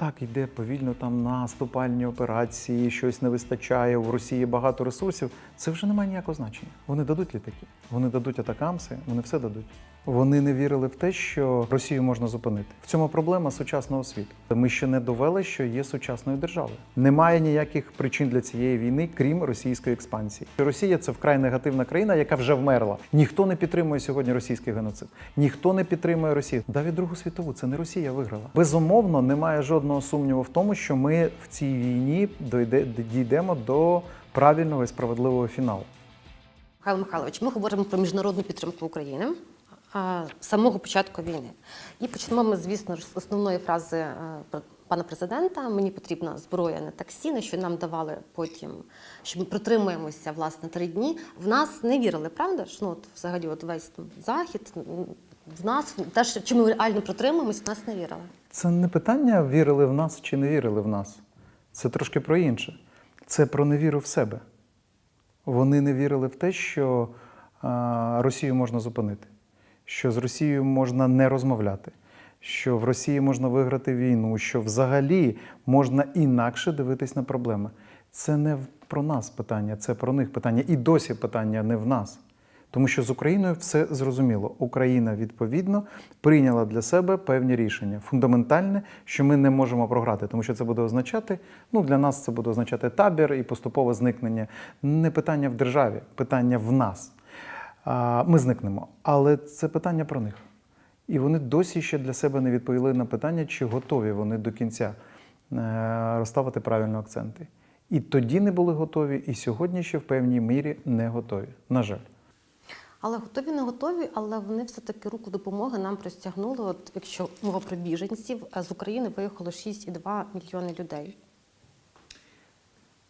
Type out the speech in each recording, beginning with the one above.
Так, йде повільно там наступальні операції, щось не вистачає, в Росії багато ресурсів. Це вже не має ніякого значення. Вони дадуть літаки, вони дадуть атакамси, вони все дадуть. Вони не вірили в те, що Росію можна зупинити. В цьому проблема сучасного світу. Ми ще не довели, що є сучасною державою. Немає ніяких причин для цієї війни, крім російської експансії. Росія це вкрай негативна країна, яка вже вмерла. Ніхто не підтримує сьогодні російський геноцид. Ніхто не підтримує Росію. Навіть Другу світову це не Росія виграла. Безумовно, немає жодного сумніву в тому, що ми в цій війні дійдемо до правильного і справедливого фіналу. Михайло Михайлович, ми говоримо про міжнародну підтримку України самого початку війни. І почнемо ми, звісно з основної фрази е, пана президента: мені потрібна зброя не таксі, на що нам давали потім, що ми протримуємося власне три дні. В нас не вірили, правда ж? Ну от взагалі, от весь там захід в нас те, чи ми реально протримуємося, в нас не вірили. Це не питання, вірили в нас чи не вірили в нас. Це трошки про інше. Це про невіру в себе. Вони не вірили в те, що а, Росію можна зупинити, що з Росією можна не розмовляти, що в Росії можна виграти війну, що взагалі можна інакше дивитись на проблеми. Це не про нас питання, це про них питання. І досі питання не в нас. Тому що з Україною все зрозуміло. Україна відповідно прийняла для себе певні рішення. Фундаментальне, що ми не можемо програти, тому що це буде означати, ну для нас це буде означати табір і поступове зникнення. Не питання в державі, питання в нас. Ми зникнемо. Але це питання про них. І вони досі ще для себе не відповіли на питання, чи готові вони до кінця е, розставити правильно акценти. І тоді не були готові, і сьогодні ще в певній мірі не готові. На жаль. Але готові не готові, але вони все-таки руку допомоги нам простягнули. От якщо мова про біженців, а з України виїхало 6,2 мільйони людей.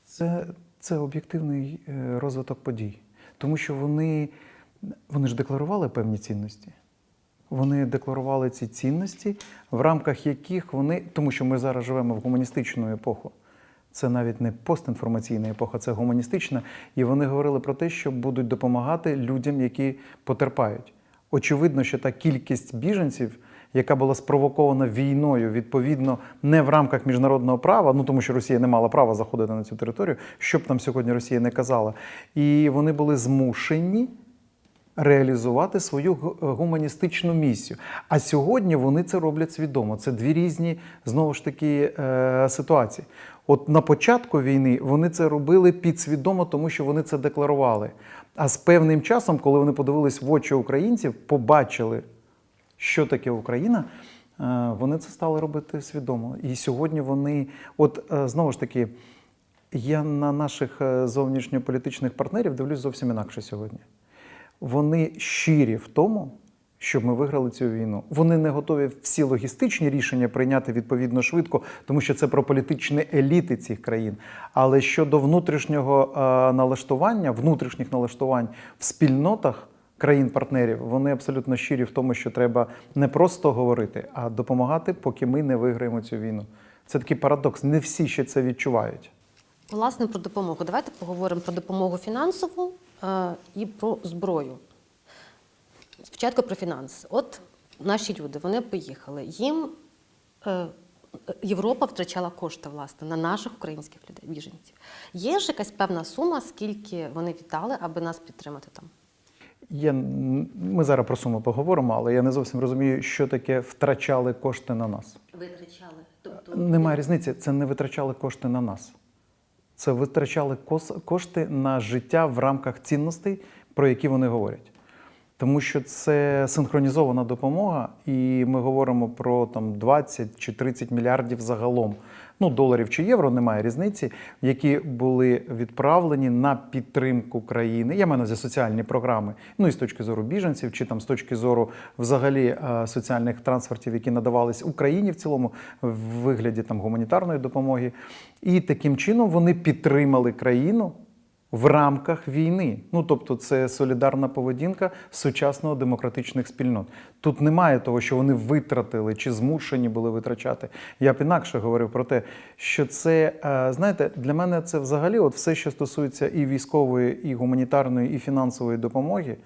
Це, це об'єктивний е, розвиток подій. Тому що вони, вони ж декларували певні цінності. Вони декларували ці цінності, в рамках яких вони, тому що ми зараз живемо в гуманістичну епоху. Це навіть не постінформаційна епоха, це гуманістична. І вони говорили про те, що будуть допомагати людям, які потерпають. Очевидно, що та кількість біженців, яка була спровокована війною, відповідно, не в рамках міжнародного права, ну тому що Росія не мала права заходити на цю територію, що б там сьогодні Росія не казала. І вони були змушені реалізувати свою гуманістичну місію. А сьогодні вони це роблять свідомо. Це дві різні знову ж таки е, ситуації. От на початку війни вони це робили підсвідомо, тому що вони це декларували. А з певним часом, коли вони подивились в очі українців, побачили, що таке Україна. е, Вони це стали робити свідомо. І сьогодні вони, от е, знову ж таки, я на наших е, зовнішньополітичних партнерів дивлюсь зовсім інакше сьогодні. Вони щирі в тому, щоб ми виграли цю війну. Вони не готові всі логістичні рішення прийняти відповідно швидко, тому що це про політичні еліти цих країн. Але щодо внутрішнього е, налаштування, внутрішніх налаштувань в спільнотах країн-партнерів, вони абсолютно щирі в тому, що треба не просто говорити, а допомагати, поки ми не виграємо цю війну. Це такий парадокс. Не всі ще це відчувають. Власне, про допомогу. Давайте поговоримо про допомогу фінансову і про зброю. Спочатку про фінанси. От наші люди вони поїхали. Їм е, Європа втрачала кошти власне на наших українських людей, біженців. Є ж якась певна сума, скільки вони віддали, аби нас підтримати там? Я, ми зараз про суму поговоримо, але я не зовсім розумію, що таке втрачали кошти на нас. Витрачали. Тобто Немає різниці, це не витрачали кошти на нас. Це витрачали кошти на життя в рамках цінностей, про які вони говорять. Тому що це синхронізована допомога, і ми говоримо про там 20 чи 30 мільярдів загалом. Ну, доларів чи євро, немає різниці, які були відправлені на підтримку країни. Я маю на соціальні програми, ну і з точки зору біженців, чи там з точки зору взагалі е, соціальних трансфертів, які надавались Україні в цілому в вигляді там гуманітарної допомоги. І таким чином вони підтримали країну в рамках війни. Ну тобто, це солідарна поведінка сучасного демократичних спільнот. Тут немає того, що вони витратили чи змушені були витрачати. Я б інакше говорив про те, що це е, знаєте, для мене це взагалі, от все, що стосується і військової, і гуманітарної, і фінансової допомоги,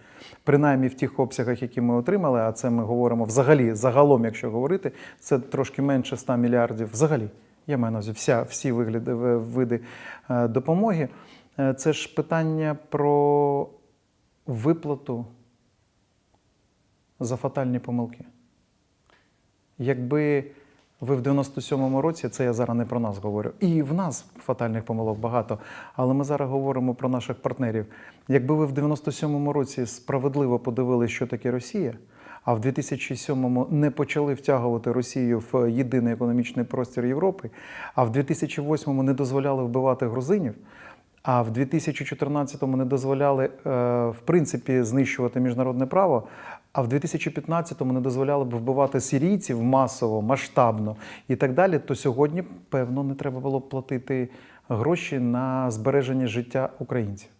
принаймні в тих обсягах, які ми отримали, а це ми говоримо взагалі, загалом, якщо говорити, це трошки менше 100 мільярдів. Взагалі, я маю на увазі всі вигляди, види е, допомоги. Е, Це ж питання про виплату за фатальні помилки. Якби ви в 97-му році, це я зараз не про нас говорю, і в нас фатальних помилок багато, але ми зараз говоримо про наших партнерів. Якби ви в 97-му році справедливо подивилися, що таке Росія, а в 2007-му не почали втягувати Росію в єдиний економічний простір Європи, а в 2008-му не дозволяли вбивати грузинів, а в 2014-му не дозволяли, е, в принципі, знищувати міжнародне право. А в 2015-му не дозволяли б вбивати сирійців масово, масштабно і так далі. То сьогодні, певно, не треба було б платити гроші на збереження життя українців.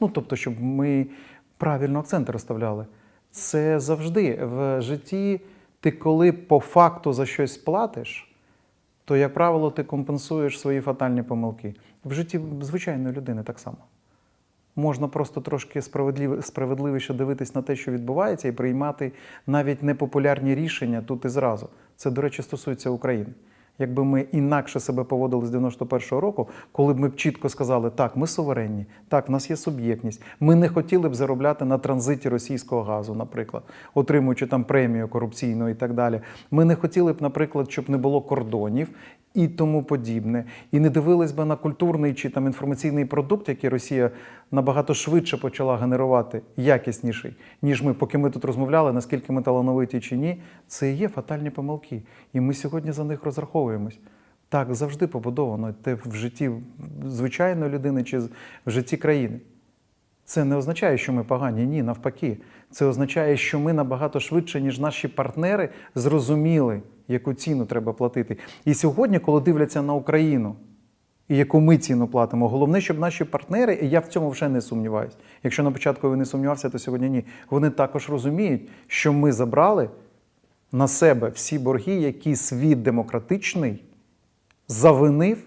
Ну тобто, щоб ми правильно акценти розставляли. Це завжди в житті. Ти коли по факту за щось платиш, то, як правило, ти компенсуєш свої фатальні помилки. В житті звичайної людини так само. Можна просто трошки справедливіше дивитись на те, що відбувається, і приймати навіть непопулярні рішення тут і зразу. Це, до речі, стосується України. Якби ми інакше себе поводили з 91-го року, коли б ми б чітко сказали, так, ми суверенні, так, в нас є суб'єктність, ми не хотіли б заробляти на транзиті російського газу, наприклад, отримуючи там премію корупційну і так далі. Ми не хотіли б, наприклад, щоб не було кордонів і тому подібне. І не дивились би на культурний чи там інформаційний продукт, який Росія набагато швидше почала генерувати, якісніший, ніж ми, поки ми тут розмовляли, наскільки ми талановиті чи ні. Це є фатальні помилки. І ми сьогодні за них розраховуємось. Так завжди побудовано те в житті звичайної людини чи в житті країни. Це не означає, що ми погані. Ні, навпаки. Це означає, що ми набагато швидше, ніж наші партнери, зрозуміли, яку ціну треба платити. І сьогодні, коли дивляться на Україну, і яку ми ціну платимо, головне, щоб наші партнери, і я в цьому вже не сумніваюся. Якщо на початку ви не сумнівався, то сьогодні ні. Вони також розуміють, що ми забрали на себе всі борги, які світ демократичний завинив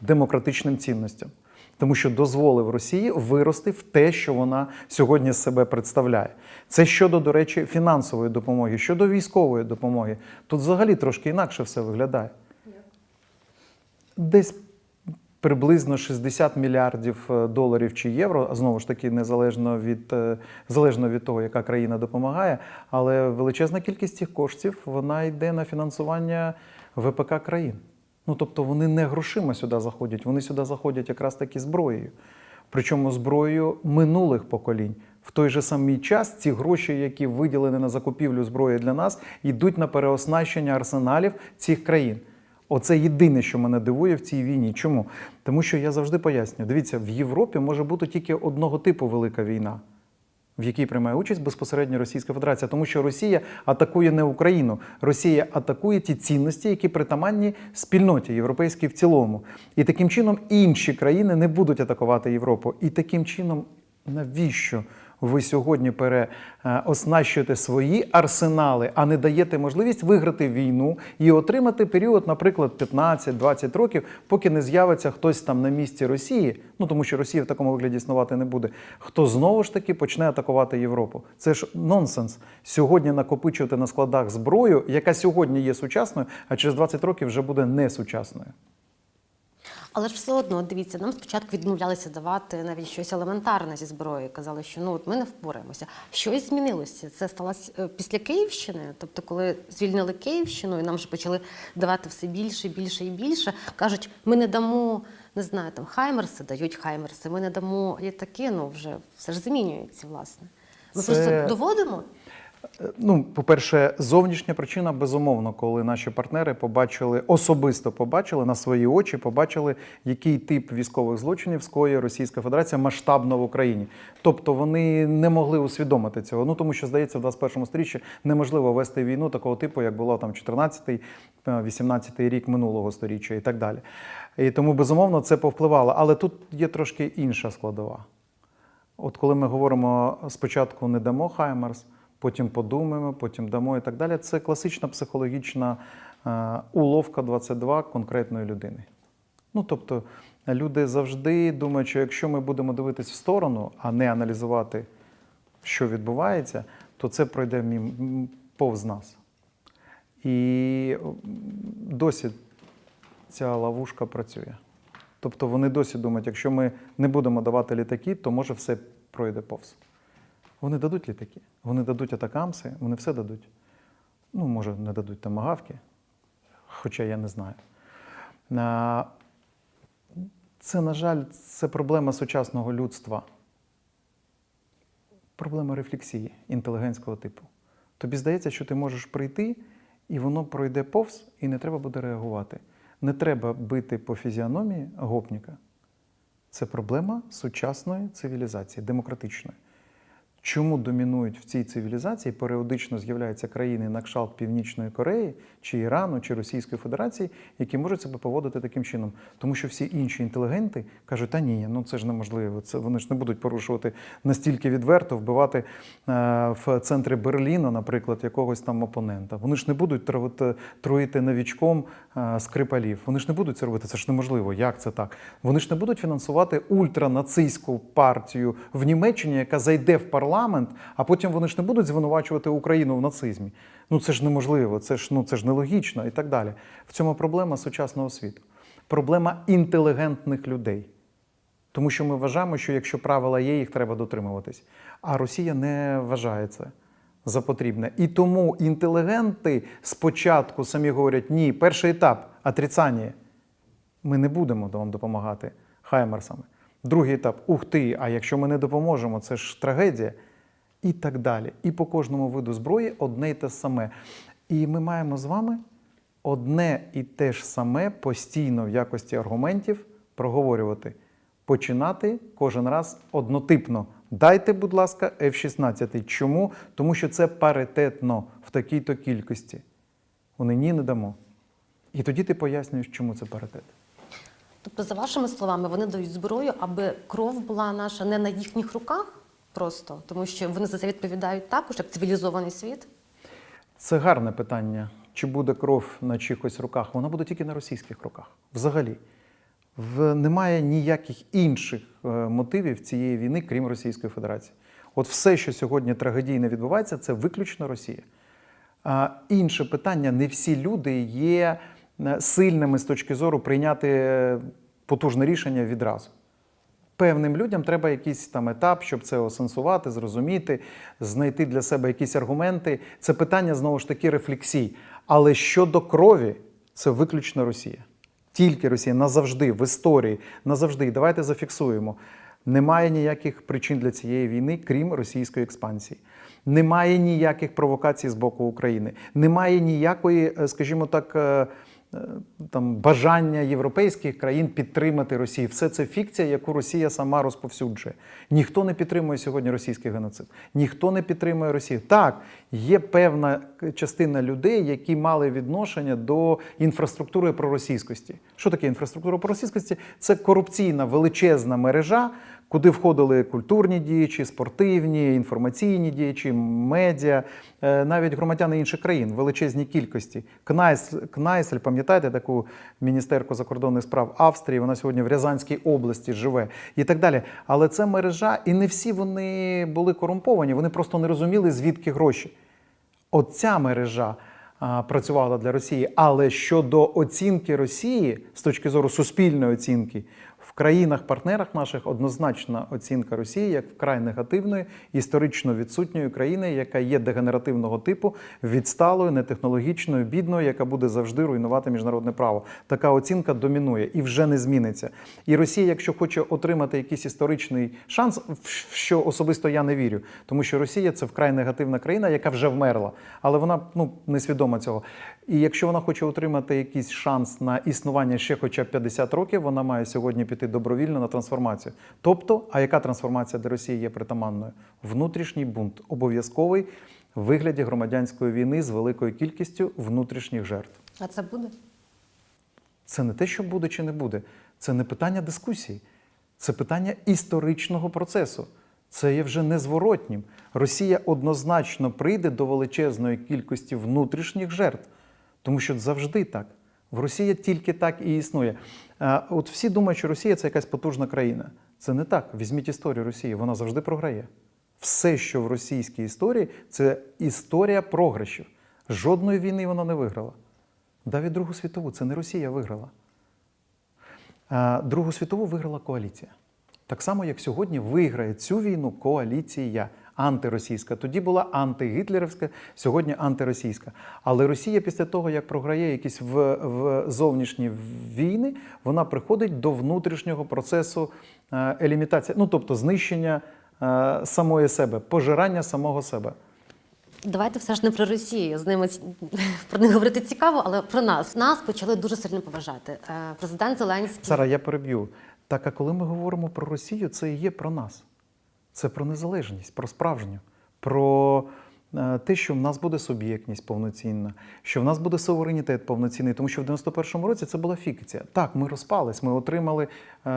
демократичним цінностям. Тому що дозволив Росії вирости в те, що вона сьогодні себе представляє. Це щодо, до речі, фінансової допомоги, щодо військової допомоги. Тут взагалі трошки інакше все виглядає. Десь приблизно 60 мільярдів е, доларів чи євро, а знову ж таки, незалежно від, е, залежно від того, яка країна допомагає, але величезна кількість цих коштів вона йде на фінансування ВПК країн. Ну тобто вони не грошима сюди заходять, вони сюди заходять якраз таки зброєю. Причому зброєю минулих поколінь. В той же самий час ці гроші, які виділені на закупівлю зброї для нас, йдуть на переоснащення арсеналів цих країн. Оце єдине, що мене дивує в цій війні. Чому? Тому що я завжди пояснюю: дивіться, в Європі може бути тільки одного типу велика війна, в якій приймає участь безпосередньо Російська Федерація, тому що Росія атакує не Україну, Росія атакує ті цінності, які притаманні спільноті європейській в цілому. І таким чином інші країни не будуть атакувати Європу. І таким чином, навіщо? Ви сьогодні переоснащуєте свої арсенали, а не даєте можливість виграти війну і отримати період, наприклад, 15-20 років, поки не з'явиться хтось там на місці Росії. Ну тому що Росія в такому вигляді існувати не буде. Хто знову ж таки почне атакувати Європу? Це ж нонсенс. Сьогодні накопичувати на складах зброю, яка сьогодні є сучасною, а через 20 років вже буде не сучасною. Але ж все одно, дивіться, нам спочатку відмовлялися давати навіть щось елементарне зі зброєю. Казали, що ну от ми не впораємося. Щось змінилося. Це сталося е, після Київщини. Тобто, коли звільнили Київщину, і нам вже почали давати все більше, більше і більше. Кажуть, ми не дамо, не знаю, там хаймерси, дають хаймерси. Ми не дамо літаки. Ну вже все ж змінюється, власне. Ми Це- просто доводимо. Е, Ну, по-перше, зовнішня причина, безумовно, коли наші партнери побачили, особисто побачили на свої очі, побачили, який тип військових злочинів скоює Російська Федерація масштабно в Україні. Тобто вони не могли усвідомити цього. Ну тому що здається, в 21 сторіччі неможливо вести війну такого типу, як було там 14-й, е, 18-й рік минулого сторіччя і так далі. І тому, безумовно, це повпливало. Але тут є трошки інша складова. От коли ми говоримо спочатку не дамо Хаймерс, потім подумаємо, потім дамо і так далі. Це класична психологічна е, уловка 22 конкретної людини. Ну тобто люди завжди думають, що якщо ми будемо дивитись в сторону, а не аналізувати, що відбувається, то це пройде повз нас. І досі ця ловушка працює. Тобто вони досі думають, якщо ми не будемо давати літаки, то може все пройде повз. Вони дадуть літаки, вони дадуть атакамси, вони все дадуть. Ну, може, не дадуть тамагавки, хоча я не знаю. Це, на жаль, це проблема сучасного людства. Проблема рефлексії інтелігентського типу. Тобі здається, що ти можеш прийти, і воно пройде повз, і не треба буде реагувати. Не треба бити по фізіономії гопніка. Це проблема сучасної цивілізації, демократичної. Чому домінують в цій цивілізації, періодично з'являються країни на кшталт Північної Кореї, чи Ірану, чи Російської Федерації, які можуть себе поводити таким чином. Тому що всі інші інтелігенти кажуть, та ні, ну це ж неможливо. Це вони ж не будуть порушувати настільки відверто, вбивати е, в центрі Берліна, наприклад, якогось там опонента. Вони ж не будуть травити, труїти новічком е, скрипалів. Вони ж не будуть це робити. Це ж неможливо. Як це так? Вони ж не будуть фінансувати ультранацистську партію в Німеччині, яка зайде в парламент, а потім вони ж не будуть звинувачувати Україну в нацизмі. Ну це ж неможливо, це ж ну це ж нелогічно і так далі. В цьому проблема сучасного світу. Проблема інтелігентних людей. Тому що ми вважаємо, що якщо правила є, їх треба дотримуватись. А Росія не вважає це за потрібне. І тому інтелігенти спочатку самі говорять: ні, перший етап отрицання. Ми не будемо вам допомагати хаймерсами. Другий етап ух ти, а якщо ми не допоможемо, це ж трагедія. І так далі. І по кожному виду зброї одне й те саме. І ми маємо з вами одне і те ж саме постійно в якості аргументів проговорювати. Починати кожен раз однотипно. Дайте, будь ласка, F-16. Чому? Тому що це паритетно в такій-то кількості. Вони ні не дамо. І тоді ти пояснюєш, чому це паритет. Тобто, за вашими словами, вони дають зброю, аби кров була наша не на їхніх руках просто, тому що вони за це відповідають також, як цивілізований світ. Це гарне питання. Чи буде кров на чихось руках? Вона буде тільки на російських руках. Взагалі. В, немає ніяких інших е, мотивів цієї війни, крім Російської Федерації. От все, що сьогодні трагедійно відбувається, це виключно Росія. А інше питання: не всі люди є е, сильними з точки зору прийняти е, потужне рішення відразу. Певним людям треба якийсь там етап, щоб це осенсувати, зрозуміти, знайти для себе якісь аргументи. Це питання знову ж таки рефлексій. Але щодо крові, це виключно Росія. Тільки Росія назавжди, в історії, назавжди. Давайте зафіксуємо. Немає ніяких причин для цієї війни, крім російської експансії. Немає ніяких провокацій з боку України. Немає ніякої, е, скажімо так, е, там бажання європейських країн підтримати Росію. Все це фікція, яку Росія сама розповсюджує. Ніхто не підтримує сьогодні російський геноцид. Ніхто не підтримує Росію. Так, є певна частина людей, які мали відношення до інфраструктури проросійськості. Що таке інфраструктура проросійськості? Це корупційна величезна мережа, куди входили культурні діячі, спортивні, інформаційні діячі, медіа, е, навіть громадяни інших країн, в величезній кількості. Кнайс, Кнайсель, пам'ятаєте таку міністерку закордонних справ Австрії? Вона сьогодні в Рязанській області живе і так далі. Але це мережа, і не всі вони були корумповані, вони просто не розуміли, звідки гроші. Оця мережа працювала для Росії. Але щодо оцінки Росії з точки зору суспільної оцінки, країнах-партнерах наших однозначна оцінка Росії як вкрай негативної, історично відсутньої країни, яка є дегенеративного типу, відсталою, нетехнологічною, бідною, яка буде завжди руйнувати міжнародне право. Така оцінка домінує і вже не зміниться. І Росія, якщо хоче отримати якийсь історичний шанс, в що особисто я не вірю, тому що Росія це вкрай негативна країна, яка вже вмерла, але вона ну несвідома цього. І якщо вона хоче отримати якийсь шанс на існування ще хоча б 50 років, вона має сьогодні піти добровільно на трансформацію. Тобто, а яка трансформація для Росії є притаманною? Внутрішній бунт обов'язковий в вигляді громадянської війни з великою кількістю внутрішніх жертв. А це буде? Це не те, що буде чи не буде. Це не питання дискусії, це питання історичного процесу. Це є вже незворотнім. Росія однозначно прийде до величезної кількості внутрішніх жертв, тому що завжди так. В Росії тільки так і існує. От всі думають, що Росія це якась потужна країна. Це не так. Візьміть історію Росії, вона завжди програє. Все, що в російській історії, це історія програшів. Жодної війни вона не виграла. Навіть Другу світову це не Росія виграла. Другу світову виграла коаліція. Так само, як сьогодні виграє цю війну коаліція антиросійська. Тоді була антигітлерівська, сьогодні антиросійська. Але Росія після того, як програє якісь в, в зовнішні війни, вона приходить до внутрішнього процесу е, елімітації, ну тобто знищення е, самої себе, пожирання самого себе. Давайте все ж не про Росію. З ними про них говорити цікаво, але про нас. Нас почали дуже сильно поважати. Е, Президент Зеленський. Сара, я переб'ю. Так, а коли ми говоримо про Росію, це і є про нас. Це про незалежність, про справжню, про е, те, що в нас буде суб'єктність повноцінна, що в нас буде суверенітет повноцінний, тому що в 91-му році це була фікція. Так, ми розпались, ми отримали е,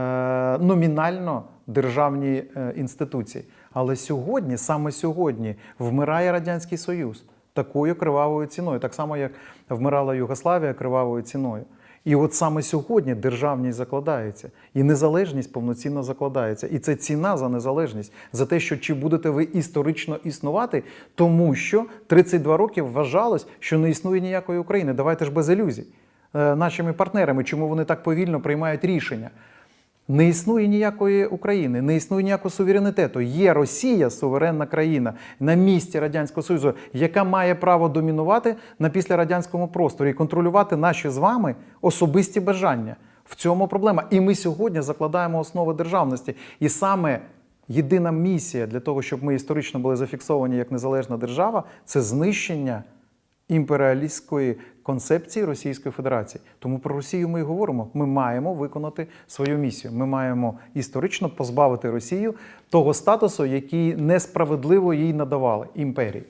номінально державні е, інституції. Але сьогодні, саме сьогодні, вмирає Радянський Союз такою кривавою ціною, так само, як вмирала Югославія кривавою ціною. І от саме сьогодні державність закладається, і незалежність повноцінно закладається. І це ціна за незалежність, за те, що чи будете ви історично існувати, тому що 32 роки вважалось, що не існує ніякої України. Давайте ж без ілюзій. Е, Нашими партнерами, чому вони так повільно приймають рішення? Не існує ніякої України, не існує ніякого суверенітету. Є Росія, суверенна країна на місці Радянського Союзу, яка має право домінувати на післярадянському просторі і контролювати наші з вами особисті бажання. В цьому проблема. І ми сьогодні закладаємо основи державності. І саме єдина місія для того, щоб ми історично були зафіксовані як незалежна держава, це знищення імперіалістської концепції Російської Федерації. Тому про Росію ми і говоримо. Ми маємо виконати свою місію. Ми маємо історично позбавити Росію того статусу, який несправедливо їй надавали імперії.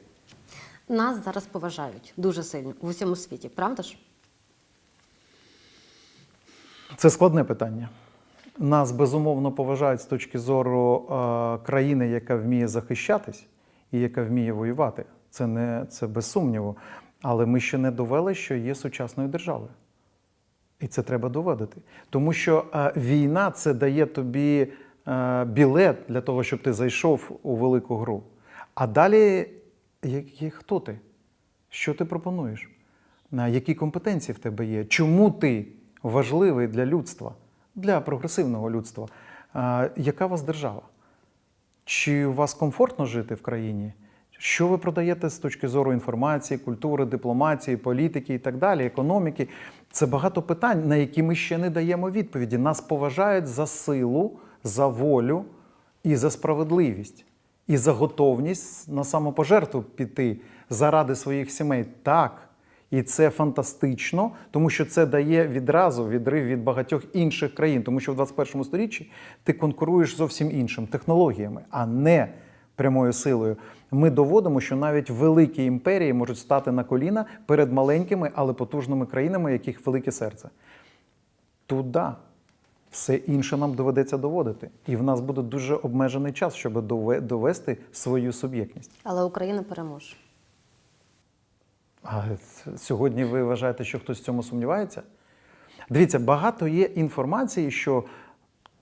Нас зараз поважають дуже сильно в усьому світі, правда ж? Це складне питання. Нас безумовно поважають з точки зору е, країни, яка вміє захищатись і яка вміє воювати. Це не це без сумніву. Але ми ще не довели, що є сучасною державою. І це треба доводити. Тому що е, війна це дає тобі е, білет для того, щоб ти зайшов у велику гру. А далі, хто ти? Що ти пропонуєш? Які компетенції в тебе є? Чому ти важливий для людства, для прогресивного людства? Е, яка у вас держава? Чи у вас комфортно жити в країні? Що ви продаєте з точки зору інформації, культури, дипломатії, політики і так далі, економіки? Це багато питань, на які ми ще не даємо відповіді. Нас поважають за силу, за волю і за справедливість, і за готовність на самопожертву піти заради своїх сімей. Так. І це фантастично, тому що це дає відразу відрив від багатьох інших країн, тому що в 21 сторіччі ти конкуруєш зовсім іншим технологіями, а не прямою силою. Ми доводимо, що навіть великі імперії можуть стати на коліна перед маленькими, але потужними країнами, яких велике серце. Туди все інше нам доведеться доводити. І в нас буде дуже обмежений час, щоб довести свою суб'єктність. Але Україна переможе. А сьогодні ви вважаєте, що хтось в цьому сумнівається? Дивіться, багато є інформації, що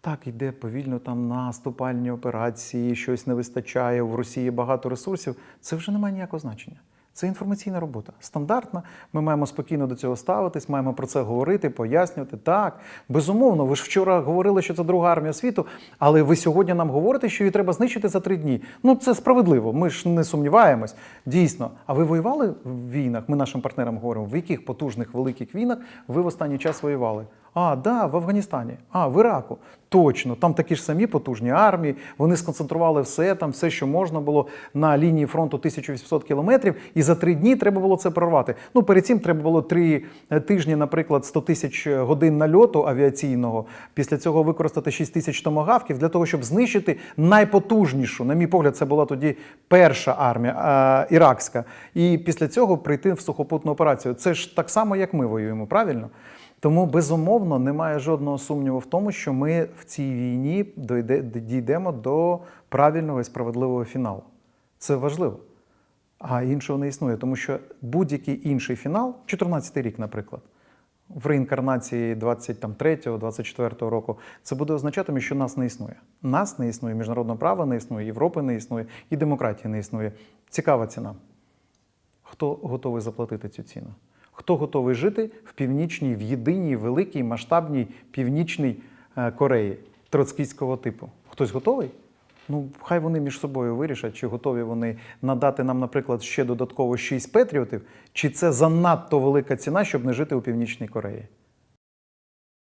так йде повільно там наступальні операції, щось не вистачає, в Росії багато ресурсів. Це вже не має ніякого значення. Це інформаційна робота. Стандартна. Ми маємо спокійно до цього ставитись, маємо про це говорити, пояснювати. Так, безумовно, ви ж вчора говорили, що це друга армія світу, але ви сьогодні нам говорите, що її треба знищити за три дні. Ну це справедливо. Ми ж не сумніваємось. Дійсно. А ви воювали в війнах? Ми нашим партнерам говоримо, в яких потужних великих війнах ви в останній час воювали? А, да, в Афганістані, а в Іраку. Точно, там такі ж самі потужні армії. Вони сконцентрували все там, все, що можна було на лінії фронту 1800 кілометрів, і за три дні треба було це прорвати. Ну перед цим треба було три е, тижні, наприклад, 100 тисяч годин нальоту авіаційного. Після цього використати 6 тисяч томагавків для того, щоб знищити найпотужнішу. На мій погляд, це була тоді перша армія е, іракська. І після цього прийти в сухопутну операцію. Це ж так само, як ми воюємо, правильно? Тому безумовно немає жодного сумніву в тому, що ми в цій війні дійдемо до правильного і справедливого фіналу. Це важливо. А іншого не існує, тому що будь-який інший фінал, 14 рік, наприклад, в реінкарнації 23-24 року, це буде означатиме, що нас не існує. Нас не існує, міжнародного права не існує, Європи не існує і демократії не існує. Цікава ціна. Хто готовий заплатити цю ціну? Хто готовий жити в північній, в єдиній, великій, масштабній північній е, Кореї троцкійського типу? Хтось готовий? Ну, хай вони між собою вирішать, чи готові вони надати нам, наприклад, ще додатково 6 петріотів, чи це занадто велика ціна, щоб не жити у Північній Кореї.